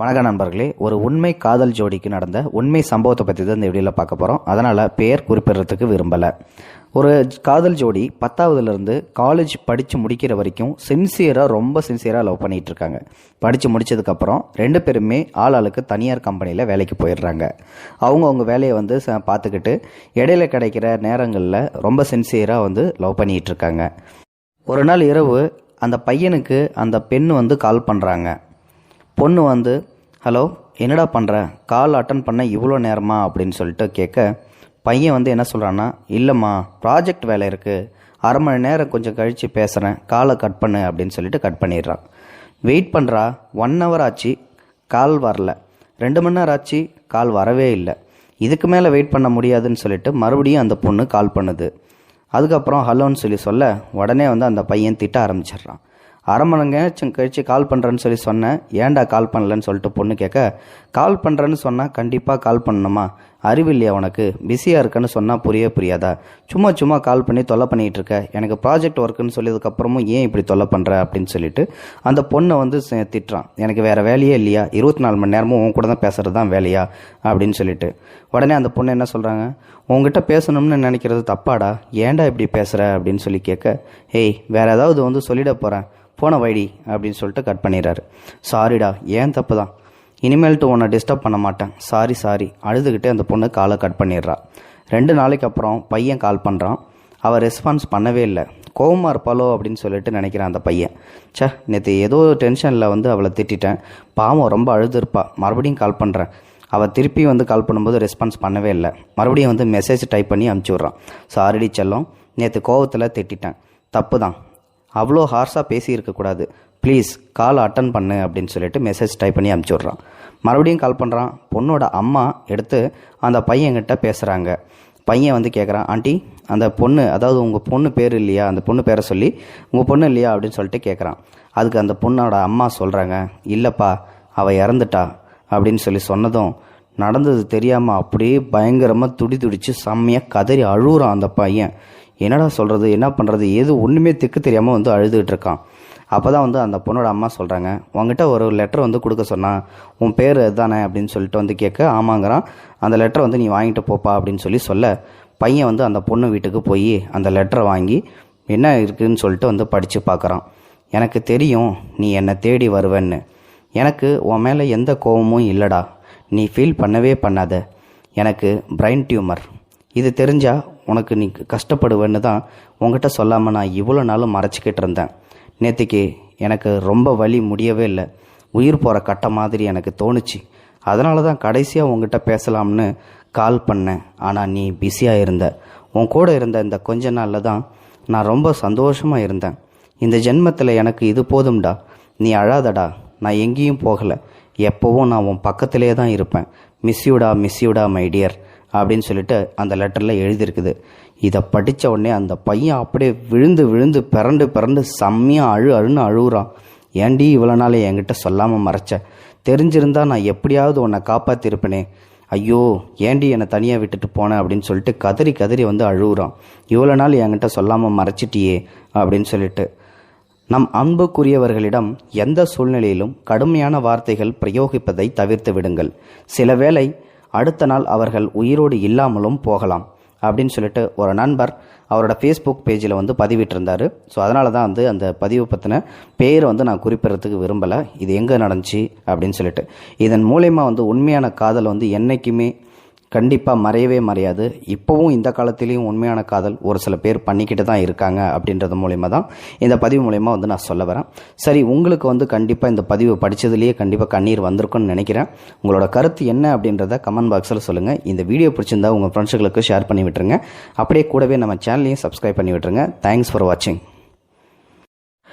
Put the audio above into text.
வணக்க நண்பர்களே. ஒரு உண்மை காதல் ஜோடிக்கு நடந்த உண்மை சம்பவத்தை பற்றி தான் இந்த வீடியோவில் பார்க்க போகிறோம் அதனால் பெயர் குறிப்பிடுறதுக்கு விரும்பலை. ஒரு காதல் ஜோடி பத்தாவதுலேருந்து காலேஜ் படித்து முடிக்கிற வரைக்கும் சின்சியராக ரொம்ப சின்சியராக லவ் பண்ணிகிட்டு இருக்காங்க. படித்து முடிச்சதுக்கப்புறம் ரெண்டு பேருமே ஆள் ஆளுக்கு தனியார் கம்பெனியில் வேலைக்கு போயிடுறாங்க. அவங்க அவங்க வேலையை வந்து ச- பார்த்துக்கிட்டு இடையில கிடைக்கிற நேரங்களில் ரொம்ப சின்சியராக வந்து லவ் பண்ணிகிட்டு இருக்காங்க. ஒரு நாள் இரவு அந்த பையனுக்கு அந்த பெண் வந்து கால் பண்ணுறாங்க பொண்ணு வந்து ஹலோ என்னடா பண்ணுற கால் அட்டன் பண்ண இவ்வளோ நேரமா? அப்படின்னு சொல்லிட்டு கேட்க பையன் வந்து என்ன சொல்கிறான்னா இல்லைம்மா ப்ராஜெக்ட் வேலை இருக்குது அரை மணி நேரம் கொஞ்சம் கழித்து பேசுகிறேன் காலை கட் பண்ணு அப்படின்னு சொல்லிட்டு கட் பண்ணிடுறான். வெயிட் பண்ணுறா ஒன் ஹவர் ஆச்சு. கால் வரல. ரெண்டு மணி நேரம் ஆச்சு. கால் வரவே இல்லை. இதுக்கு மேலே வெயிட் பண்ண முடியாதுன்னு சொல்லிட்டு மறுபடியும் அந்த பொண்ணு கால் பண்ணுது. அதுக்கப்புறம் ஹலோன்னு சொல்லி சொல்ல உடனே வந்து அந்த பையன் திட்ட ஆரம்பிச்சிடுறான். அரை மணி நேரம் கழித்து கால் பண்ணுறேன்னு சொல்லி சொன்னேன் ஏன்டா கால் பண்ணலன்னு சொல்லிட்டு பொண்ணு கேட்க கால் பண்ணுறேன்னு சொன்னால் கண்டிப்பாக கால் பண்ணணுமா? அறிவில்லையா உனக்கு? பிஸியாக இருக்கேன்னு சொன்னால் புரிய புரியாதா? சும்மா சும்மா கால் பண்ணி தொல்லை பண்ணிகிட்டு இருக்க. எனக்கு ப்ராஜெக்ட் ஒர்க்குன்னு சொல்லியதுக்கப்புறமும் ஏன் இப்படி தொல்லை பண்ணுற அப்படின்னு சொல்லிட்டு அந்த பொண்ணை வந்து திட்டுறான். எனக்கு வேறு வேலையே இல்லையா? இருபத்தி நாலு மணி நேரமும் உன் கூட தான் பேசுகிறது தான் வேலையா? அப்படின்னு சொல்லிட்டு. உடனே அந்த பொண்ணு என்ன சொல்கிறாங்க உங்ககிட்ட பேசணும்னு நினைக்கிறது தப்பாடா? ஏன்டா இப்படி பேசுகிற அப்படின்னு சொல்லி கேட்க ஏய் வேறு ஏதாவது வந்து சொல்லிட போகிறேன் போன வைடி அப்படின்னு சொல்லிட்டு கட் பண்ணிடுறாரு. சாரிடா ஏன் தப்பு தான் இனிமேல்ட்டு உன்னை டிஸ்டர்ப் பண்ண மாட்டேன். சாரி சாரி அழுதுகிட்டே அந்த பொண்ணு காலை கட் பண்ணிடுறா. ரெண்டு நாளைக்கு அப்புறம் பையன் கால் பண்ணுறான் அவள் ரெஸ்பான்ஸ் பண்ணவே இல்லை. கோவமாக இருப்பாளோ அப்படின்னு சொல்லிட்டு நினைக்கிறான் அந்த பையன். சே நேற்று ஏதோ டென்ஷனில் வந்து அவளை திட்டிட்டேன். பாவம் ரொம்ப அழுதுருப்பா. மறுபடியும் கால் பண்ணுறேன் அவள் திருப்பி வந்து கால் பண்ணும்போது ரெஸ்பான்ஸ் பண்ணவே இல்லை. மறுபடியும் வந்து மெசேஜ் டைப் பண்ணி அமுச்சு விட்றான். சாரிடி செல்லம். நேற்று கோவத்தில் திட்டிட்டேன். தப்பு தான் அவ்வளோ ஹார்ஸாக பேசி இருக்கக்கூடாது ப்ளீஸ் கால் அட்டன் பண்ணு அப்படின்னு சொல்லிட்டு மெசேஜ் டைப் பண்ணி அமுச்சு விட்றான். மறுபடியும் கால் பண்ணுறான் பொண்ணோட அம்மா எடுத்து அந்த பையன்கிட்ட பேசுகிறாங்க பையன் வந்து கேட்குறான் ஆண்டி அந்த பொண்ணு அதாவது உங்கள் பொண்ணு பேர் இல்லையா? அந்த பொண்ணு பேரை சொல்லி உங்கள் பொண்ணு இல்லையா? அப்படின்னு சொல்லிட்டு கேட்குறான் அதுக்கு அந்த பொண்ணோட அம்மா சொல்கிறாங்க இல்லைப்பா அவள் இறந்துட்டா. அப்படின்னு சொல்லி சொன்னதும் நடந்தது தெரியாமல் அப்படியே பயங்கரமாக துடி துடித்து செம்மையாக கதறி அழுகுறான் அந்த பையன். என்னடா சொல்கிறது என்ன பண்ணுறது எது ஒன்றுமே திக்கு தெரியாமல் வந்து அழுதுகிட்டு இருக்கான். அப்போ தான் வந்து அந்த பொண்ணோட அம்மா சொல்கிறாங்க உங்ககிட்ட ஒரு லெட்டர் வந்து கொடுக்க சொன்னான் உன் பேர் தானே அப்படின்னு சொல்லிட்டு வந்து கேட்க ஆமாங்கிறான். அந்த லெட்டரை வந்து நீ வாங்கிட்டு போப்பா அப்படின்னு சொல்லி சொல்ல பையன் வந்து அந்த பொண்ணு வீட்டுக்கு போய் அந்த லெட்டரை வாங்கி என்ன இருக்குதுன்னு சொல்லிட்டு வந்து படித்து பார்க்குறான் எனக்கு தெரியும் நீ என்னை தேடி வருவேன்னு. எனக்கு உன் மேலே எந்த கோபமும் இல்லைடா. நீ ஃபீல் பண்ணவே பண்ணாத. எனக்கு பிரைன் டியூமர் இது தெரிஞ்சால் உனக்கு நீ கஷ்டப்படுவேன்னு தான் உங்ககிட்ட சொல்லாமல் நான் இவ்வளோ நாளும் மறைச்சிக்கிட்டு இருந்தேன். நேற்றுக்கு எனக்கு ரொம்ப வலி முடியவே இல்லை. உயிர் போகிற கட்ட மாதிரி எனக்கு தோணுச்சு. அதனால தான் கடைசியாக உங்ககிட்ட பேசலாம்னு கால் பண்ணேன். ஆனால் நீ பிஸியாக இருந்த. உன் கூட இருந்த இந்த கொஞ்ச நாளில் தான் நான் ரொம்ப சந்தோஷமாக இருந்தேன். இந்த ஜென்மத்தில் எனக்கு இது போதும்டா. நீ அழாதடா. நான் எங்கேயும் போகலை. எப்போவும் நான் உன் பக்கத்திலே தான் இருப்பேன். மிஸ்யூடா மிஸ்யூடா மை டியர் அப்படின்னு சொல்லிட்டு அந்த லெட்டரில் எழுதியிருக்குது. இதை படித்த உடனே அந்த பையன் அப்படியே விழுந்து விழுந்து பிறண்டு பிறண்டு செம்மையாக அழு அழுன்னு அழுகுறான். ஏன்டி இவ்வளோ நாள் என்கிட்ட சொல்லாமல் மறைச்ச? தெரிஞ்சிருந்தா நான் எப்படியாவது உன்னை காப்பாற்றிருப்பேனே ஐயோ ஏண்டி என்னை தனியாக விட்டுட்டு போனேன் அப்படின்னு சொல்லிட்டு கதறி கதறி வந்து அழுகுறான். இவ்வளோ நாள் என்கிட்ட சொல்லாமல் மறைச்சிட்டியே அப்படின்னு சொல்லிட்டு. நம் அன்புக்குரியவர்களிடம் எந்த சூழ்நிலையிலும் கடுமையான வார்த்தைகள் பிரயோகிப்பதை தவிர்த்து விடுங்கள். சில வேளை அடுத்த நாள் அவர்கள் உயிரோடு இல்லாமலும் போகலாம் அப்படின்னு சொல்லிட்டு ஒரு நண்பர் அவரோட ஃபேஸ்புக் பேஜில் வந்து பதிவிட்டிருந்தார். ஸோ அதனால தான் வந்து அந்த பதிவு பற்றின பேரை வந்து நான் குறிப்பிடறதுக்கு விரும்பலை. இது எங்கே நடந்துச்சு? அப்படின்னு சொல்லிட்டு. இதன் மூலயமா வந்து உண்மையான காதல் வந்து என்றைக்குமே கண்டிப்பாக மறையவே மறையாது. இப்போவும் இந்த காலத்திலையும் உண்மையான காதல் ஒரு சில பேர் பண்ணிக்கிட்டு தான் இருக்காங்க அப்படின்றது மூலயமா தான் இந்த பதிவு மூலயமா வந்து நான் சொல்ல வரேன். சரி உங்களுக்கு வந்து கண்டிப்பாக இந்த பதிவு படித்ததுலேயே கண்டிப்பாக கண்ணீர் வந்திருக்கும்னு நினைக்கிறேன். உங்களோட கருத்து என்ன அப்படின்றத கமெண்ட் பாக்ஸில் சொல்லுங்கள் இந்த வீடியோ பிடிச்சிருந்தா உங்கள் ஃப்ரெண்ட்ஸுகளுக்கு ஷேர் பண்ணி விட்டுருங்க. அப்படியே கூடவே நம்ம சேனலையும் சப்ஸ்கிரைப் பண்ணி விட்டுருங்க. தேங்க்ஸ் ஃபார் வாட்சிங்